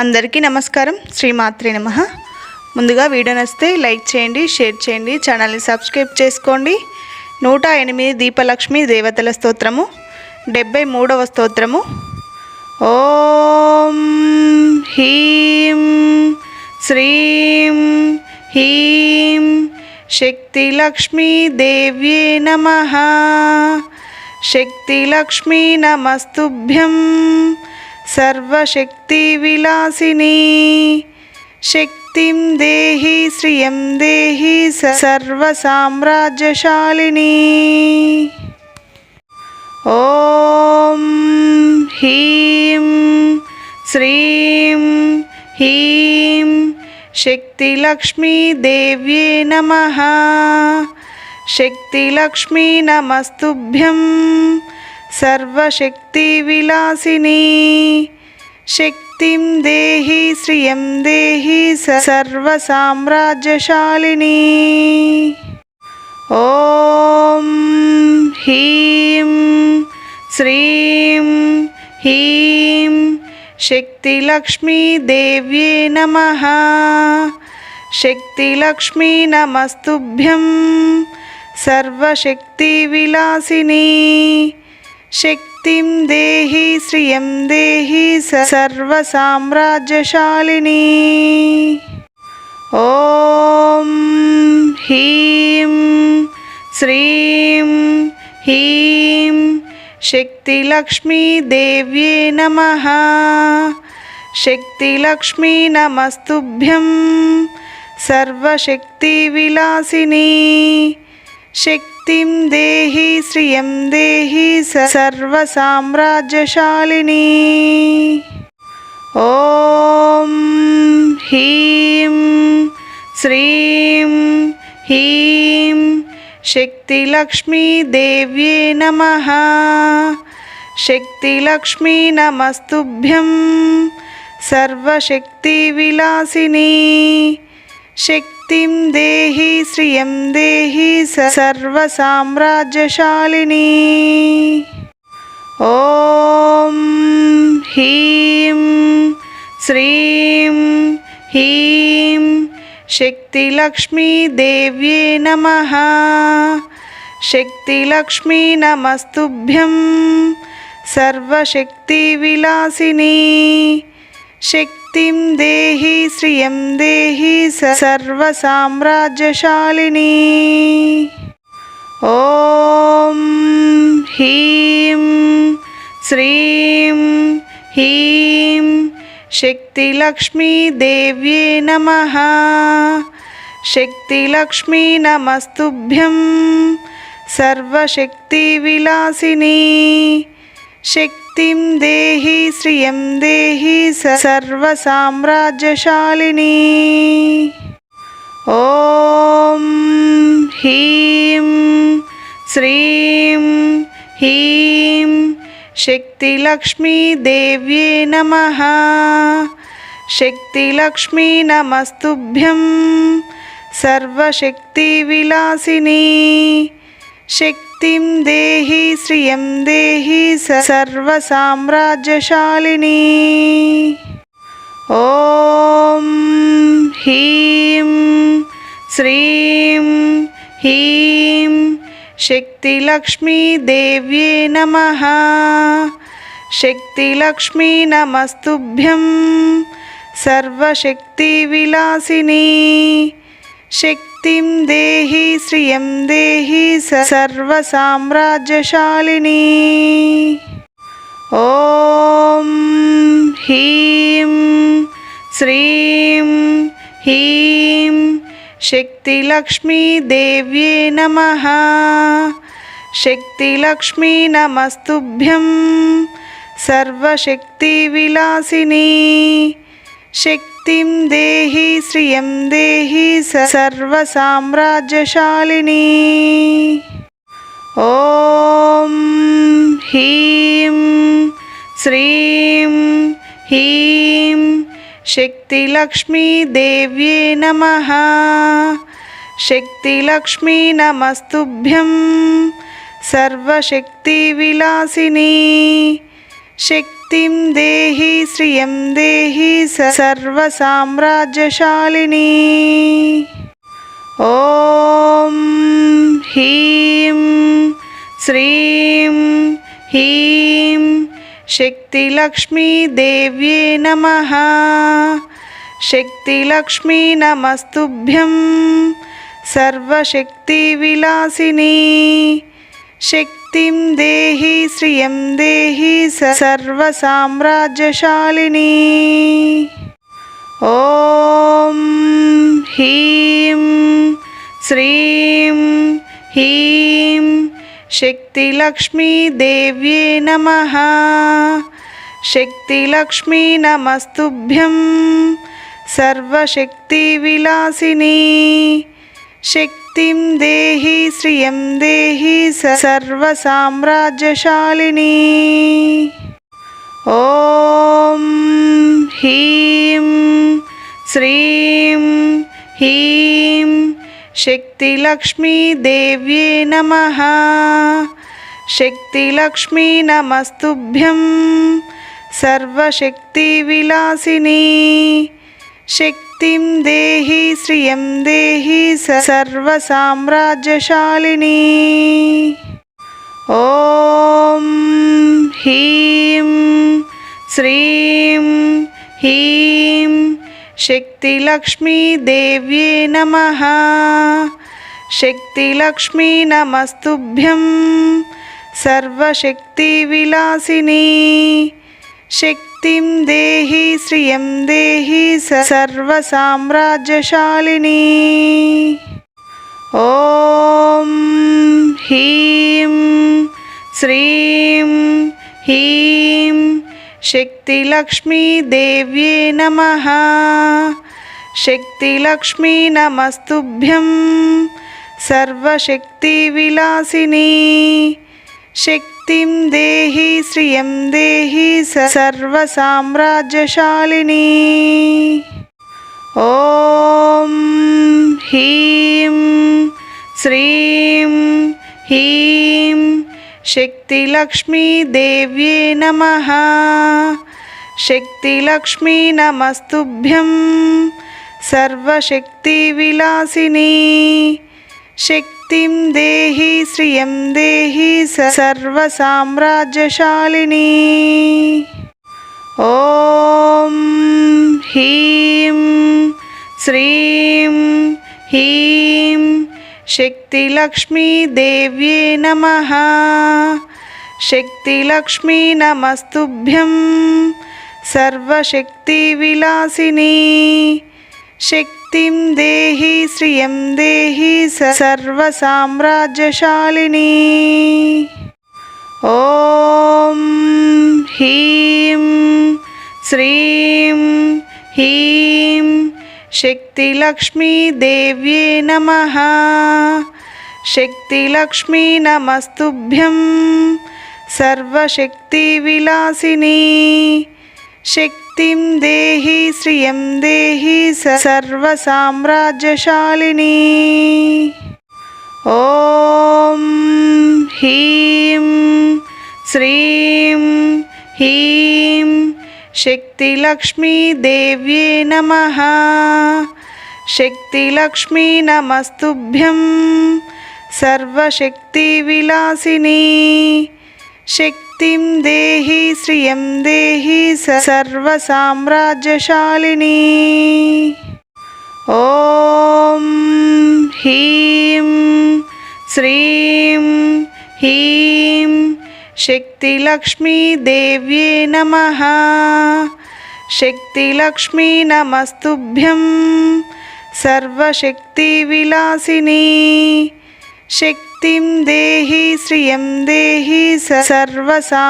అందరికీ నమస్కారం. శ్రీమాత్రి నమ. ముందుగా వీడియో నచ్చితే లైక్ చేయండి షేర్ చేయండి ఛానల్ని సబ్స్క్రైబ్ చేసుకోండి. నూట ఎనిమిది దీపలక్ష్మి దేవతల స్తోత్రము. డెబ్బై మూడవ స్తోత్రము. ఓం హీం శ్రీం హీం శక్తిలక్ష్మీ దేవ్యే నమ. శక్తిలక్ష్మీ నమస్తుభ్యం. सर्वशक्तिविलासिनी। शक्तिं देहि श्रियं देहि सर्वसाम्राज्यशालिनी। ॐ ह्रीं श्रीं ह्रीं शक्तिलक्ष्मीदेव्ये नमः। शक्तिलक्ष्मी नमस्तुभ्यं। सर्वशक्तिविलासिनी। शक्तिं देहि, श्रियं देहि सर्वसाम्राज्यशालिनी। ॐ ह्रीं, श्रीं ह्रीं, शक्तिलक्ष्मीदेव्ये नमः। शक्तिलक्ष्मी नमस्तुभ्यं सर्वशक्तिविलासिनी। शक्तिं देहि, श्रियं देहि सर्वसाम्राज्यशालिनी। ॐ ह्रीं, श्रीं ह्रीं शक्तिलक्ष्मीदेव्ये नमः। शक्तिलक्ष्मी नमस्तुभ्यं, सर्वशक्तिविलासिनी। शक्तिं देहि श्रियं देहि सर्वसाम्राज्यशालिनी। ॐ ह्रीं श्रीं ह्रीं शक्तिलक्ष्मीदेव्ये नमः। शक्तिलक्ष्मी नमस्तुभ्यं सर्वशक्तिविलासिनी। शक्तिं देहि श्रियं देहि सर्वसाम्राज्यशालिनी। ॐ ह्रीं श्रीं ह्रीं शक्तिलक्ष्मीदेव्ये नमः। शक्तिलक्ष्मी नमस्तुभ्यं सर्वशक्तिविलासिनी। शक्तिं देहि श्रियं देहि सर्वसाम्राज्यशालिनी। ॐ ह्रीं श्रीं ह्रीं शक्तिलक्ष्मीदेव्ये नमः। शक्तिलक्ष्मी नमस्तुभ्यं सर्वशक्तिविलासिनी। शक्तिं देहि श्रियं देहि सर्वसाम्राज्यशालिनी। ॐ ह्रीं श्रीं ह्रीं शक्तिलक्ष्मीदेव्ये नमः। शक्तिलक्ष्मी नमस्तुभ्यं सर्वशक्तिविलासिनी। शक्तिं देहि श्रियं देहि सर्वसाम्राज्यशालिनी। ॐ ह्रीं श्रीं ह्रीं शक्तिलक्ष्मीदेव्ये नमः। शक्तिलक्ष्मी नमस्तुभ्यं सर्वशक्तिविलासिनी। शक्तिं देहि श्रियं देहि सर्वसाम्राज्यशालिनी। ॐ ह्रीं श्रीं ह्रीं शक्तिलक्ष्मीदेव्ये नमः। शक्तिलक्ष्मी नमस्तुभ्यं सर्वशक्तिविलासिनी। शक्तिं देहि श्रियं देहि सर्वसाम्राज्यशालिनी। ॐ ह्रीं श्रीं ह्रीं शक्तिलक्ष्मीदेव्ये नमः। शक्तिलक्ष्मी नमस्तुभ्यं सर्वशक्तिविलासिनी। शक्ति मुक्तिं देहि, श्रियं देहि सर्वसाम्राज्यशालिनी। श्रीम हीम शक्ति लक्ष्मी देव्ये नमः। शक्ति लक्ष्मी नमस्तुभ्यं सर्वशक्तिविलासिनी। शक्ति मुक्तिं देहि, श्रियं देहि सर्वसाम्राज्यशालिनी। ॐ ह्रीं, श्रीं ह्रीं, शक्तिलक्ष्मीदेव्ये नमः। शक्तिलक्ष्मी नमस्तुभ्यं सर्वशक्तिविलासिनी। शक्ति శక్తిం దేహి శ్రియం దేహి స- సర్వసామ్రాజ్యశాలిని ఓం హ్రీం శ్రీం హ్రీం శక్తిలక్ష్మీదేవ్యే నమ శక్తిలక్ష్మీ నమస్తుభ్యం సర్వశక్తివిలాసిని శక్తి मुक्तिं देहि, श्रियं देहि सर्वसाम्राज्यशालिनी। ॐ ह्रीं, श्रीं ह्रीं, शक्तिलक्ष्मीदेव्यै नमः। शक्तिलक्ष्मी नमस्तुभ्यं सर्वशक्ति विलासिनी शक्ति मुक्तिं देहि, श्रियं देहि सर्वसाम्राज्यशालिनी। ॐ ह्रीं, श्रीं ह्रीं, शक्तिलक्ष्मी देव्ये नमः। शक्ति लक्ष्मी नमस्तुभ्यं सर्वशक्ति विलासिनी शक्ति शक्तिं देहि, श्रियं देहि सर्वसाम्राज्यशालिनी। ॐ ह्रीं, श्रीं ह्रीं शक्तिलक्ष्मी देव्ये नमः। शक्तिलक्ष्मी नमस्तुभ्यं सर्वशक्तिविलासिनी। शक्ति मुक्तिं देहि, श्रियं देहि सर्वसाम्राज्यशालिनी। ओम हीम श्रीम हीम शक्ति लक्ष्मी देव्ये नमः। शक्ति लक्ष्मी नमस्तुभ्यं सर्वशक्ति विलासिनी शक्ति मुक्तिं देहि श्रियं देहि सर्वसाम्राज्यशालिनी। ओम हीम श्रीम हीम शक्ति लक्ष्मी देव्ये नमः। शक्ति लक्ष्मी नमस्तुभ्यं सर्वशक्ति विलासिनी शक्ति शक्तिं देहि, श्रियं देहि सर्वसाम्राज्यशालिनी। ॐ ह्रीं, श्रीं ह्रीं शक्तिलक्ष्मी देव्ये नमः। शक्ति लक्ष्मी नमस्तुभ्यं सर्वशक्ति विलासिनी शक्ति मुक्तिं देहि, श्रियं देहि सर्वसाम्राज्यशालिनी। ओम हीम श्रीम हीम शक्ति लक्ष्मी देव्ये नमः। शक्ति लक्ष्मी नमस्तुभ्यं सर्वशक्ति विलासिनी शक्ति శక్తిం దేహి శ్రియం దేహి సర్వసామ్రాజ్యశాలిని